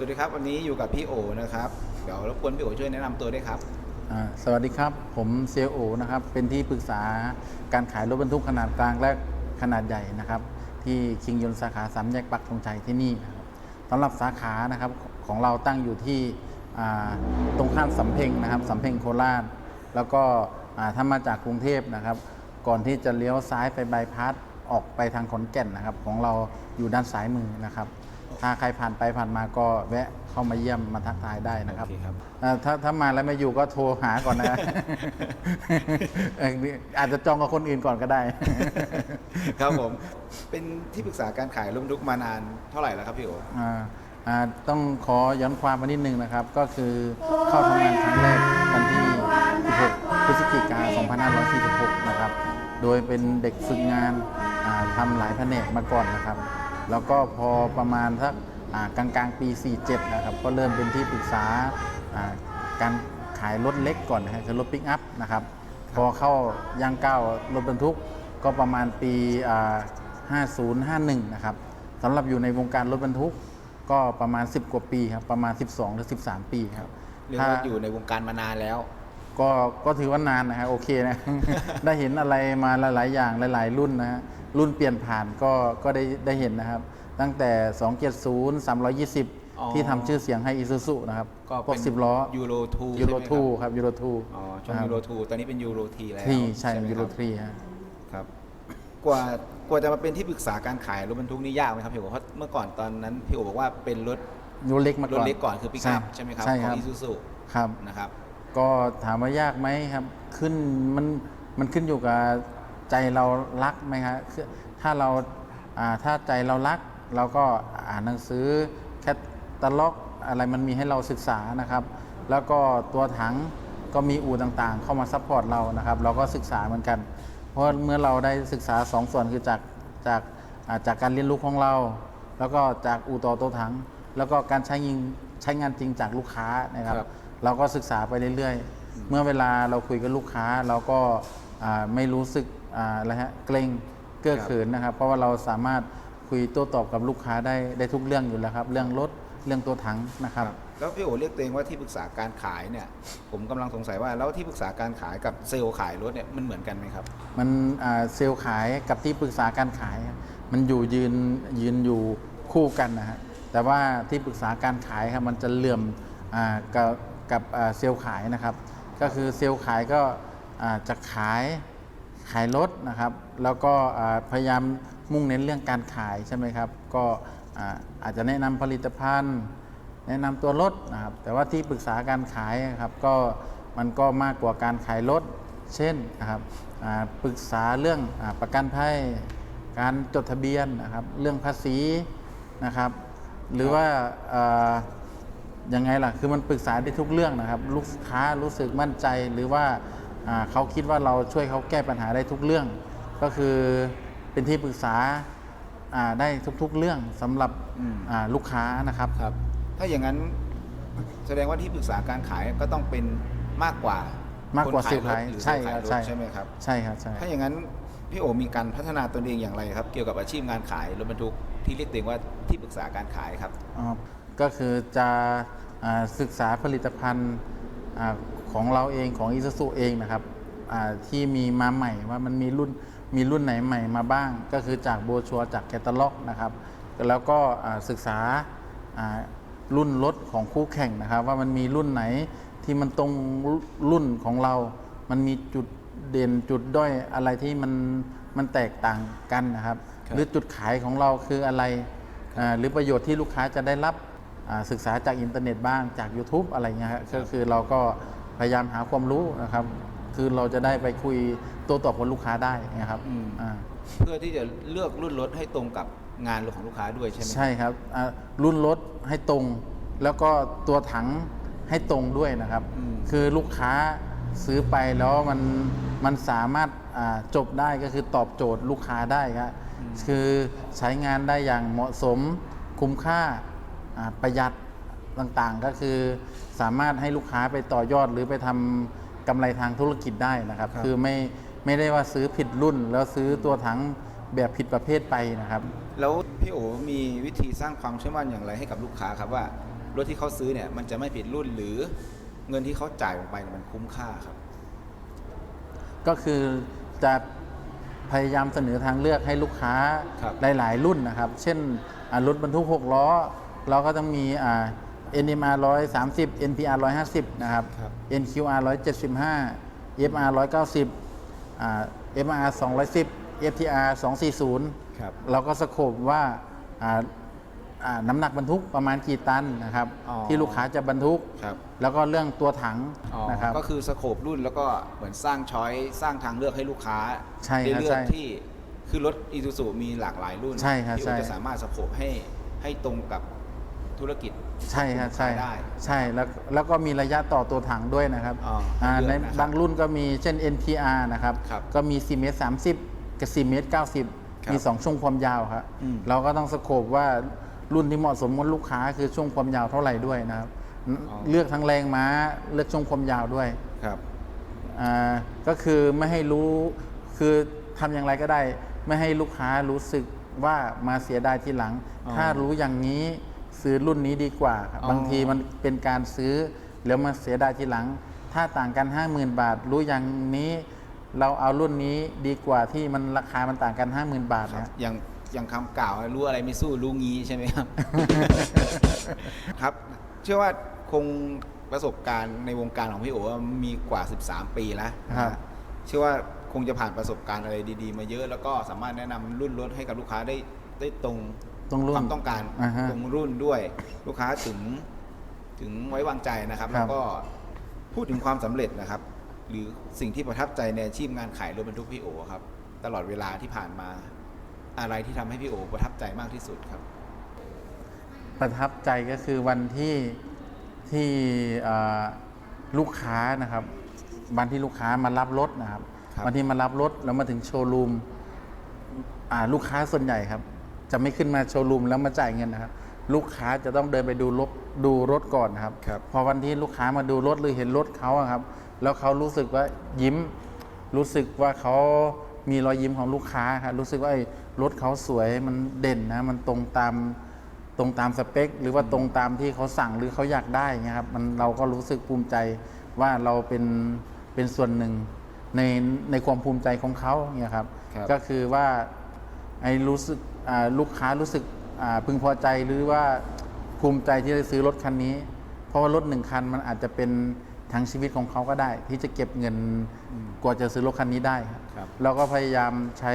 สวัสดีครับวันนี้อยู่กับพี่โอนะครับเดี๋ยวรบกวนพี่โอช่วยแนะนำตัวด้วยครับสวัสดีครับ ผมเซลโอนะครับเป็นที่ปรึกษาการขายรถบรรทุกขนาดกลางและขนาดใหญ่นะครับ ที่คิงยนสาขาสามแยกปักธงชัยที่นี่นะครับสำหรับสาขานะครับของเราตั้งอยู่ที่ตรงข้ามสำเพ็งนะครับสำเพ็งโคราช แล้วก็ถ้ามาจากกรุงเทพนะครับ ก่อนที่จะเลี้ยวซ้ายไปบายพาสออกไปทางขอนแก่นนะครับ ของเราอยู่ด้านซ้ายมือนะครับ ถ้าใครผ่านไปผ่านมาก็แวะเข้ามาเยี่ยมมาทักทายได้นะครับ โอเคครับเอ่อถ้าถ้ามาแล้วไม่อยู่ก็โทรหาก่อนนะ เอ่ออาจจะจองกับคนอื่นก่อนก็ได้ ครับผม เป็นที่ปรึกษาการขายรถบรรทุกมานานเท่าไหร่แล้วครับพี่โอ อ่าอ่าต้องขอย้อนความมานิดนึงนะครับ ก็คือเข้าทำงานครั้งแรกวันที่ 16 พฤศจิกายน 2546 นะครับ โดยเป็นเด็กฝึกงานอ่าทำหลายแผนกมาก่อนนะครับ แล้วก็พอประมาณสักอ่ากลางกลางๆปี 47 นะครับ ก็เริ่มเป็นที่ปรึกษาอ่าการขายรถเล็กก่อนนะฮะคือรถปิกอัพนะครับ พอเข้าย่างก้าวรถบรรทุกก็ประมาณปีอ่า5051 นะครับสำหรับอยู่ในวงการรถบรรทุกก็ประมาณ 10 กว่าปีครับ ประมาณ 12หรือ13 ปีครับเรียกว่าอยู่ในวงการมานานแล้ว ก็ก็ถือว่านานนะฮะโอเคนะ ได้เห็นอะไรมาหลาย ๆ อย่างหลาย ๆ รุ่นนะฮะ รุ่นเปลี่ยนผ่านก็ก็ได้ได้เห็นนะครับ ตั้งแต่ 270 320อ๋อที่ทำชื่อเสียงให้ Isuzu นะครับก็พวเป็กนสิบล้อยูโรทูยูโรทูครับยูโรทูอ๋อช่วงยูโรทูตอนนี้เป็นยูโรทีแล้วทีใช่ไหมยูโรครับทีฮะ ครับ กว่ากว่าจะมาเป็นที่ปรึกษาการขายรถบรรทุกนี่ยากไหมครับพี่โอเพราะเมื่อก่อนตอนนั้นพี่โอบอกว่าเป็นรถรถเล็กมาก่รอนถเล็กก่อนคือปิกอัพใช่ไหมครับใช่ขคองรับอีซูซูครับ นะครับ ก็ถามว่ายากไหมครับ ขึ้นมันมันขึ้นอยู่กับ ใจเรารักไหมครับคือถ้าเราอ่าถ้าใจเรารักเราก็อ่านหนังสือแคตตาล็อกอะไรมันมีให้เราศึกษานะครับ แล้วก็ตัวถังก็มีอู่ต่างๆ เข้ามาซัพพอร์ตเรานะครับ เราก็ศึกษาเหมือนกัน เพราะเมื่อเราได้ศึกษาสองส่วนคือจากจากอ่าจากการเรียนรู้ของเรา แล้วก็จากอู่ต่อตัวถัง แล้วก็การใช้ยิงใช้งานจริงจากลูกค้านะครับครับเราก็ศึกษาไปเรื่อยๆ เมื่อเวลาเราคุยกับลูกค้าเราก็อ่าไม่รู้สึกอ่าอะไรฮะเกรงเก้อครับเขินนะครับ เพราะว่าเราสามารถคุยโต้ตอบกับลูกค้าได้ได้ทุกเรื่องอยู่แล้วครับ เรื่องรถเรื่องตัวถังนะครับ แล้วพี่โอเรียกตัวเองว่าที่ปรึกษาการขายเนี่ย ผมกำลังสงสัยว่าแล้วที่ปรึกษาการขายกับเซลล์ขายรถเนี่ยมันเหมือนกันไหมครับ มันอ่าเซลล์ขายกับที่ปรึกษาการขาย มันอยู่ยืนยืนอยู่คู่กันนะฮะแต่ว่าที่ปรึกษาการขายครับมันจะเหลื่อมอ่ากับกับอ่าเซลล์ขายนะครับ ก็คือเซลล์ขายก็จะขายขายรถนะครับ แล้วก็พยายามมุ่งเน้นเรื่องการขายใช่ไหมครับ ก็อาจจะแนะนำผลิตภัณฑ์ แนะนำตัวรถนะครับ แต่ว่าที่ปรึกษาการขายครับก็มันก็มากกว่าการขายรถ เช่นนะครับปรึกษาเรื่องอประกันภัยการจดทะเบียนนะครับ เรื่องภาษีนะครับ หรือว่าอ่า ยังไงล่ะ คือมันปรึกษาได้ทุกเรื่องนะครับ ลูกค้ารู้สึกมั่นใจหรือว่าอ่าเขาคิดว่าเราช่วยเขาแก้ปัญหาได้ทุกเรื่อง ก็คือเป็นที่ปรึกษาอ่าได้ทุกๆเรื่องสำหรับอืมอ่าลูกค้านะครับครับ ถ้าอย่างนั้นแสดงว่าที่ปรึกษาการขายก็ต้องเป็นมากกว่ามากกว่าคนเซลล์ขายหรือใช่เซลล์คขารัยบรถใช่ใช่ไหมครับใช่ครับใช่ถ้าอย่างนั้นพี่โอมีการพัฒนาตนเองอย่างไรครับ เกี่ยวกับอาชีพงานขายรถบรรทุกที่เรียกตัวเองว่าที่ปรึกษาการขายครับอ๋อ ก็คือจะอ่าศึกษาผลิตภัณฑ์อาของเราเองของอิซูซูเองนะครับอ่าที่มีมาใหม่ว่ามันมีรุ่นมีรุ่นไหนใหม่มาบ้าง ก็คือจากโบรชัวร์จากแคตตาล็อกนะครับ แล้วก็อ่าศึกษาอ่ารุ่นรถของคู่แข่งนะครับ ว่ามันมีรุ่นไหนที่มันตรงรุ่นของเรา มันมีจุดเด่นจุดด้อยอะไรที่มันมันแตกต่างกันนะครับครับหรือจุดขายของเราคืออะไรอ่าหรือประโยชน์ที่ลูกค้าจะได้รับอ่า ศึกษาจากอินเทอร์เน็ตบ้างจาก YouTube อะไรเงี้ยครับก็คือเราก็พยายามหาความรู้นะครับ คือเราจะได้ไปคุยโต้ตอบกับลูกค้าได้นะครับอืมอ่าเพื่อที่จะเลือกรุ่นรถให้ตรงกับงานรถของลูกค้าด้วยใช่ไหมใช่ครับอ่ารุ่นรถให้ตรง แล้วก็ตัวถังให้ตรงด้วยนะครับอืมคือลูกค้าซื้อไปแล้วมันมันสามารถอ่าจบได้ก็คือตอบโจทย์ลูกค้าได้ครับคือใช้งานได้อย่างเหมาะสมคุ้มค่าอ่า ประหยัดต่างๆ ก็คือสามารถให้ลูกค้าไปต่อยอดหรือไปทำกำไรทางธุรกิจได้นะครับครับคือไม่ไม่ได้ว่าซื้อผิดรุ่น แล้วซื้อตัวถังแบบผิดประเภทไปนะครับ แล้วพี่โอมีวิธีสร้างความเชื่อมั่นอย่างไรให้กับลูกค้าครับว่ารรถที่เขาซื้อเนี่ยมันจะไม่ผิดรุ่นหรือเงินที่เขาจ่ายลงไปเนี่ยมันคุ้มค่าครับ ก็คือจะพยายามเสนอทางเลือกให้ลูกค้าครับหลาย ๆ รุ่นนะครับ เช่นอ่ารถบรรทุก6ล้อ เราก็ต้องมีอ่า NMR 130 NPR 150 นะครับ ครับ NQR 175 FR 190อ่า MR 210 FTR 240 ครับ เราก็สโคบว่าอ่าอ่าน้ำหนักบรรทุกประมาณกี่ตันนะครับ อ๋อ ที่ลูกค้าจะบรรทุก ครับแล้วก็เรื่องตัวถังอ๋อนะครับ ก็คือสโคปรุ่นแล้วก็เหมือนสร้างช้อยสร้างทางเลือกให้ลูกค้าใช่ได้ครับเลือกใช่ที่คือรถอีซูซูมีหลากหลายรุ่นใช่ครับที่ใช่ จะสามารถสโคปให้ให้ตรงกับ ธุรกิจ ใช่ครับใช่ได้ใช่แล้วแล้วก็มีระยะต่อตัวถังด้วยนะครับอ๋ออ่าเลืในอกนะครับบางรุ่นก็มีเช่น NPR นะครับ ครับก็มี4เมตร30 กับ4เมตรครับ90 มี 2 ช่วงความยาวครับอืม เราก็ต้องสโคบว่ารุ่นที่เหมาะสมกับลูกค้าคือช่วงความยาวเท่าไหร่ด้วยนะครับเลือกทั้งแรงม้าเลือกช่วงความยาวด้วย ครับ อ่าก็คือไม่ให้รู้คือทำอย่างไรก็ได้ ไม่ให้ลูกค้ารู้สึกว่ามาเสียดายทีหลัง อ๋อถ้ารู้อย่างนี้ ซื้อรุ่นนี้ดีกว่าครับอ๋อบางทีมันเป็นการซื้อแล้วมาเสียดายทีหลัง ถ้าต่างกัน 50,000 บาท รู้อย่างนี้เราเอารุ่นนี้ดีกว่าที่มันราคามันต่างกัน 50,000 บาทครับนะอย่างอย่างคำกล่าวรู้อะไรไม่สู้รู้งี้ใช่ไหมครับ ครับ เชื่อว่าคงประสบการณ์ในวงการของพี่โอว่ามีกว่า 13 ปีแล้วนะฮะเชื่อว่าคงจะผ่านประสบการณ์อะไรดี ๆ มาเยอะ แล้วก็สามารถแนะนำรุ่นรถให้กับลูกค้าได้ได้ตรง ต้องรุ่คนวามต้องการอ่าฮะตรงรุ่นด้วย ลูกค้าถึงถึงไว้วางใจนะครับ ครัแล้บวก็พูดถึงความสำเร็จนะครับ หรือสิ่งที่ประทับใจในอาชีพงานขายรถบรรทุกพี่โอครับ ตลอดเวลาที่ผ่านมาอะไรที่ทำให้พี่โอประทับใจมากที่สุดครับ ประทับใจก็คือวันที่ที่เอ่อลูกค้านะครับ วันที่ลูกค้ามารับรถนะครับ ครับ วันที่มารับรถแล้วมาถึงโชว์รูมอ่าลูกค้าส่วนใหญ่ครับ จะไม่ขึ้นมาโชว์รูมแล้วมาจ่ายเงินนะครับ ลูกค้าจะต้องเดินไปดูรถดูรถก่อนนะครับ ครับพอวันที่ลูกค้ามาดูรถหรือเห็นรถเขาอะครับ แล้วเขารู้สึกว่ายิ้ม รู้สึกว่าเขามีรอยยิ้มของลูกค้าครับรู้สึกว่าไอ้รถเขาสวยมันเด่นนะมันตรงตามตรงตามสเปค หรือว่าตรงตามที่เขาสั่งหรือเขาอยากได้เงี้ยครับมันเราก็รู้สึกภูมิใจว่าเราเป็นเป็นส่วนหนึ่งในในความภูมิใจของเขาเนี่ยครับ ครับ ก็คือว่าไอ้รู้สึกอ่า ลูกค้ารู้สึกอ่าพึงพอใจหรือว่าภูมิใจที่ได้ซื้อรถคันนี้ เพราะว่ารถหนึ่งคันมันอาจจะเป็นทั้งชีวิตของเขาก็ได้ ที่จะเก็บเงินกว่าจะซื้อรถคันนี้ได้ครับครับเราก็พยายามใช้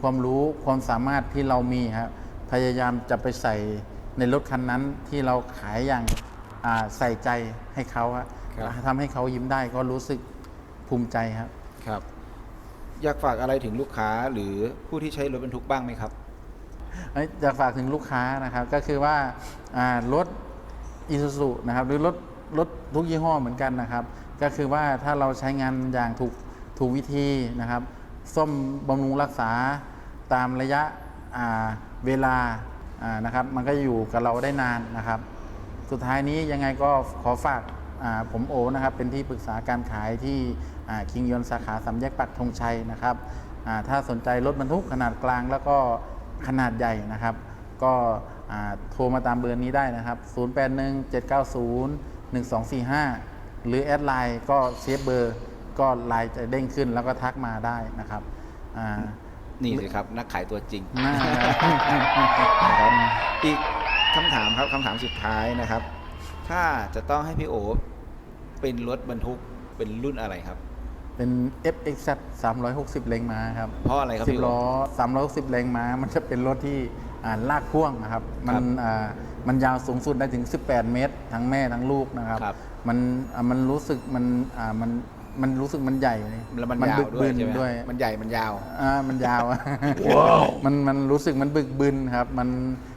ความรู้ความสามารถที่เรามีครับพยายามจะไปใส่ในรถคันนั้นที่เราขายอย่างอ่าใส่ใจให้เขาครับครับทำให้เขายิ้มได้ก็รู้สึกภูมิใจครับครับ อยากฝากอะไรถึงลูกค้าหรือผู้ที่ใช้รถบรรทุกบ้างไหมครับเอยากฝากถึงลูกค้านะครับ ก็คือว่ารถอีซูซูนะครับ หรือรถรถทุกยี่ห้อเหมือนกันนะครับ ก็คือว่าถ้าเราใช้งานอย่างถูกถูกวิธีนะครับซ่อมบำรุงรักษาตามระยะเวลานะครับ มันก็อยู่กับเราได้นานนะครับ สุดท้ายนี้ยังไงก็ขอฝากผมโอนะครับ เป็นที่ปรึกษาการขายที่คิงยนสาขาสามแยกปักธงชัยนะครับถ้าสนใจรถบรรทุกขนาดกลางแล้วก็ ขนาดใหญ่นะครับ ก็อ่าโทรมาตามเบอร์นี้ได้นะครับ 0817901245 หรือแอดไลน์ก็เซฟเบอร์ ก็ไลน์จะเด้งขึ้นแล้วก็ทักมาได้นะครับอ่านี่สิครับนักขายตัวจริงน่านะครับอีกคำถามครับคำถามสุดท้ายนะครับ ถ้าจะต้องให้พี่โอเป็นรถบรรทุกเป็นรุ่นอะไรครับ เป็น FXZ 360 แรงม้าครับเพราะอะไรครับสิบพี่โอล้อ 360 แรงม้า มันจะเป็นรถที่อ่าลากพ่วงนะครับ มัครันบอ่ามันยาวสูงสุดได้ถึง 18 เมตร ทั้งแม่ทั้งลูกนะครับ ครับมันอ่ามันรู้สึกมันอ่ามันมันรู้สึกมันใหญ่เลยแล้วมันมันยาวบึกด้วบึยนใช่ไหมด้วย มันใหญ่มันยาว อ่ามันยาวมันมันรู้สึกมันบึกบึนครับ มัน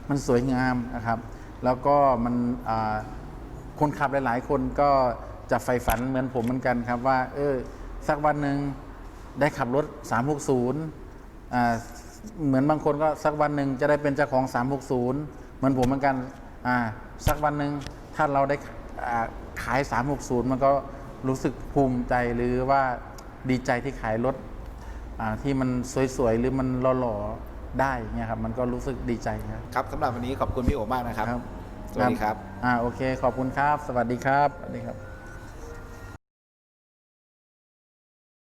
มันสวยงามนะครับ แล้วก็มันอ่าคนขับหลาย ๆ คนก็จะใฝ่ฝันเหมือนผมเหมือนกันครับว่า เออ สักวันหนึ่งได้ขับรถ 360อ่าเหมือนบางคนก็สักวันหนึ่งจะได้เป็นเจ้าของ 360 เหมือนผมเหมือนกันอ่าสักวันหนึ่งถ้าเราได้อ่าขาย 360 มันก็รู้สึกภูมิใจหรือว่าดีใจที่ขายรถอ่าที่มันสวยๆ หรือมันหล่อๆ ได้เงี้ยครับ มันก็รู้สึกดีใจครับครับสำหรับวันนี้ขอบคุณพี่โอมากนะครับครับสวัสดีครับ อ่าโอเค ขอบคุณครับ สวัสดีครับสวัสดีครับ